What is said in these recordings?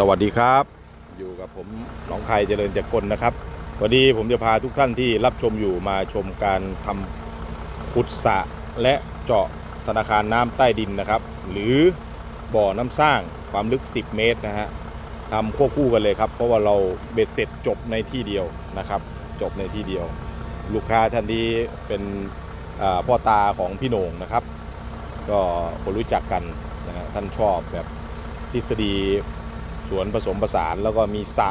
สวัสดีครับ อยู่กับผมหนองคายเจริญจากกลนะครับ วันนี้ผมจะพาทุกท่านที่รับชมอยู่มาชมการทำขุดสระและเจาะธนาคารน้ำใต้ดินนะครับ หรือบ่อน้ำสร้างความลึก 10 เมตรนะฮะทำควบคู่กันเลยครับ เพราะว่าเราเบ็ดเสร็จจบในที่เดียวนะครับ จบในที่เดียว ลูกค้าท่านนี้เป็นพ่อตาของพี่โหน่งนะครับ ก็คนรู้จักกันนะฮะท่านชอบแบบทฤษฎี สวนผสมผสานแล้วก็มีสระ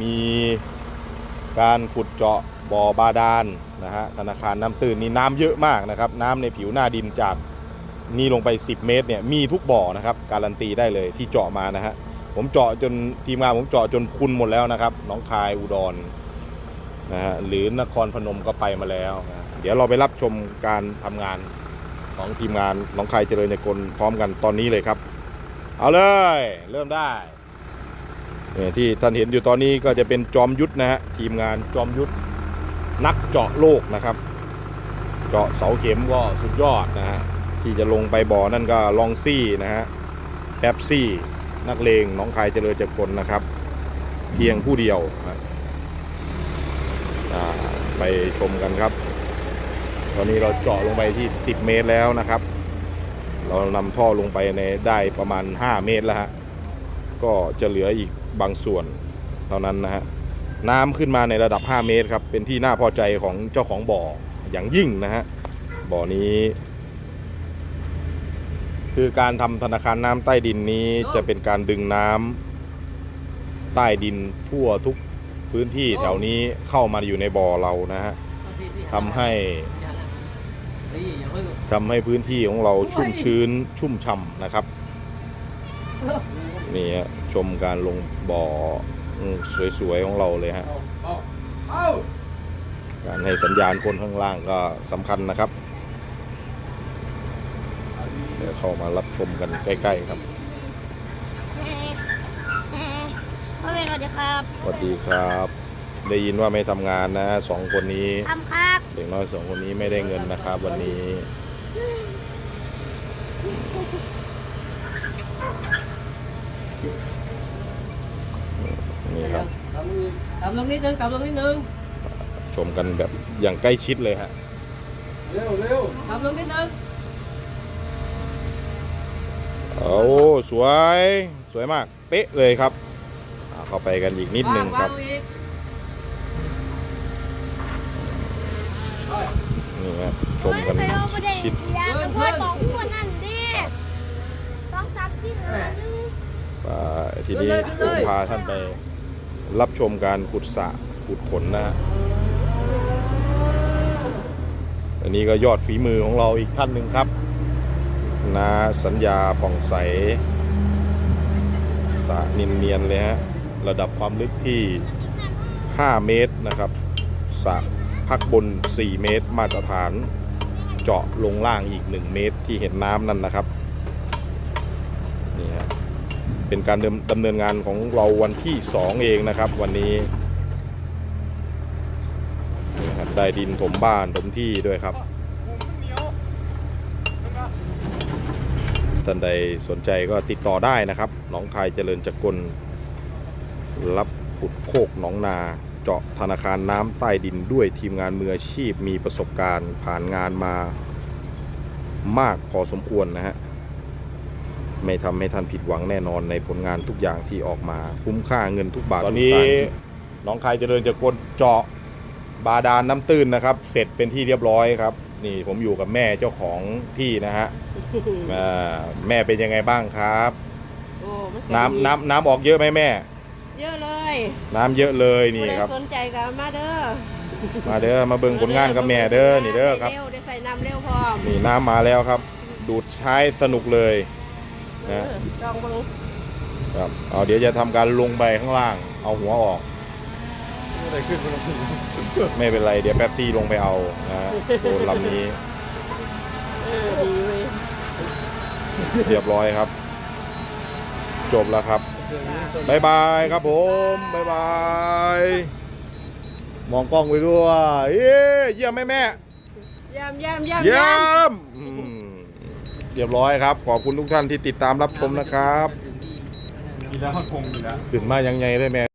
มีการขุดเจาะบ่อบาดาลนะฮะธนาคารน้ำตื้นนี่น้ำเยอะมากนะครับน้ำในผิวหน้าดินจากนี่ลงไป 10 เมตรเนี่ยมีทุกบ่อนะครับการันตีได้เลยที่เจาะมานะฮะผมเจาะจนทีมงานผมเจาะจนพุนหมดแล้วนะครับน้องคายอุดรนะฮะหรือนครพนมก็ไปมาแล้วนะเดี๋ยวเราไปรับชมการทำงานของทีมงานน้องคายเจริญในกลพร้อมกันตอนนี้เลยครับ เอาเลย เริ่มได้ ที่ท่านเห็นอยู่ตอนนี้ก็จะเป็นจอมยุทธนะฮะทีมงานจอมยุทธนักเจาะโลกนะครับ เจาะเสาเข็มก็สุดยอดนะฮะที่จะลงไปบ่อนั่นก็ลองซี่นะฮะแป๊บซี่ นักเลงน้องคายเจริญจากกลนะครับ เพียงผู้เดียวนะไปชมกันครับ ตอนนี้เราเจาะลงไปที่ 10 เมตรแล้วนะครับ เรานำท่อลงไปในได้ประมาณ 5 เมตรแล้วฮะก็จะเหลืออีก บางส่วนเท่านั้นนะฮะน้ำขึ้นมาในระดับ 5 เมตรครับ เป็นที่น่าพอใจของเจ้าของบ่ออย่างยิ่งนะฮะบ่อนี้ คือการทำธนาคารน้ำใต้ดินนี้จะเป็นการดึงน้ำใต้ดินทั่วทุกพื้นที่แถวนี้เข้ามาอยู่ในบ่อเรานะฮะทำให้ทำให้พื้นที่ของเราชุ่มชื้นชุ่มฉ่ำนะครับ นี่ฮะชมการลงบ่ออืมสวยๆของเราเลยฮะการให้สัญญาณคนข้างล่างก็สำคัญนะครับ เดี๋ยวเข้ามารับชมกันใกล้ ๆ ครับพ่อแม่สวัสดีครับสวัสดีครับ ได้ยินว่าไม่ทำงานนะสองคนนี้ทำครับเด็กน้อยสองคนนี้ไม่ได้เงินนะครับ วันนี้ นี่ครับต่ำลงนิดนึงต่ำลงนิดนึงชมกันแบบอย่างใกล้ชิดเลยฮะเร็วเร็วต่ำลงนิดนึงโอ้สวยสวยมากเป๊ะเลยครับอ่าเข้าไปกันอีกนิดนึงครับวางอีกนี่ฮะชมกันชิดยากับพ่อสองหัวนั่นดิสองสามที่หาหนึ่ง อ่า ทีนี้ผมพาท่านไปรับชมการขุดสระขุดขนนะฮะอันนี้ก็ยอดฝีมือของเราอีกท่านหนึ่งครับนาสัญญาผ่องใสสระเนียนๆเลยฮะระดับความลึกที่ 5 เมตรนะครับสระพักบน 4 เมตร มาตรฐาน เจาะลงล่างอีก 1 เมตรที่เห็นน้ำนั่นนะครับนี่ฮะ เป็นการดำเนินงานของเราวันที่ 2 เองนะครับ วันนี้นี่ครับได้ดินถมบ้านถมที่ด้วยครับท่านใดสนใจก็ติดต่อได้นะครับหนองคายเจริญจักรรับขุดโคกหนองนาเจาะธนาคารน้ำใต้ดินด้วยทีมงานมืออาชีพมีประสบการณ์ผ่านงานมามากพอสมควรนะฮะ ไม่ทำให้ท่านผิดหวังแน่นอนในผลงานทุกอย่างที่ออกมา คุ้มค่าเงินทุกบาทตอนนี้น้องคายเจริญจะกดเจาะบาดาลน้ำตื้นนะครับ เสร็จเป็นที่เรียบร้อยครับ นี่ผมอยู่กับแม่เจ้าของที่นะฮะอ่าแม่เป็นยังไงบ้างครับโอ้มันก็น้ำน้ำน้ำออกเยอะไหมแม่ เยอะเลย น้ำเยอะเลยนี่ครับผู้ใดสนใจก็มาเด้อมาเด้อมาเบิ่งผลงานกับแม่เด้อนี่เด้อครับได้เร็วได้ใส่น้ำเร็วพร้อมนี่น้ำมาแล้วครับ ดูดใช้สนุกเลยเอ นะอลองเบิ่งครับเอาเดี๋ยวจะทำการลงไปข้างล่าง เอาหัวออกไม่เป็นไร เดี๋ยวแป๊บซี่ลงไปเอานะฮะโดนลำนี้เออดีเว้ยเรียบร้อยครับ จบแล้วครับบายบายครับผมบายบาย มองกล้องไปด้วยเย้เยี่ยมไหมแม่ยามยามยามเยี่ยยามมอืม เรียบร้อยครับ ขอบคุณทุกท่านที่ติดตามรับชมนะครับ กินแล้วฮอดพงอยู่แล้ว ขึ้นมายังไงเลยแม่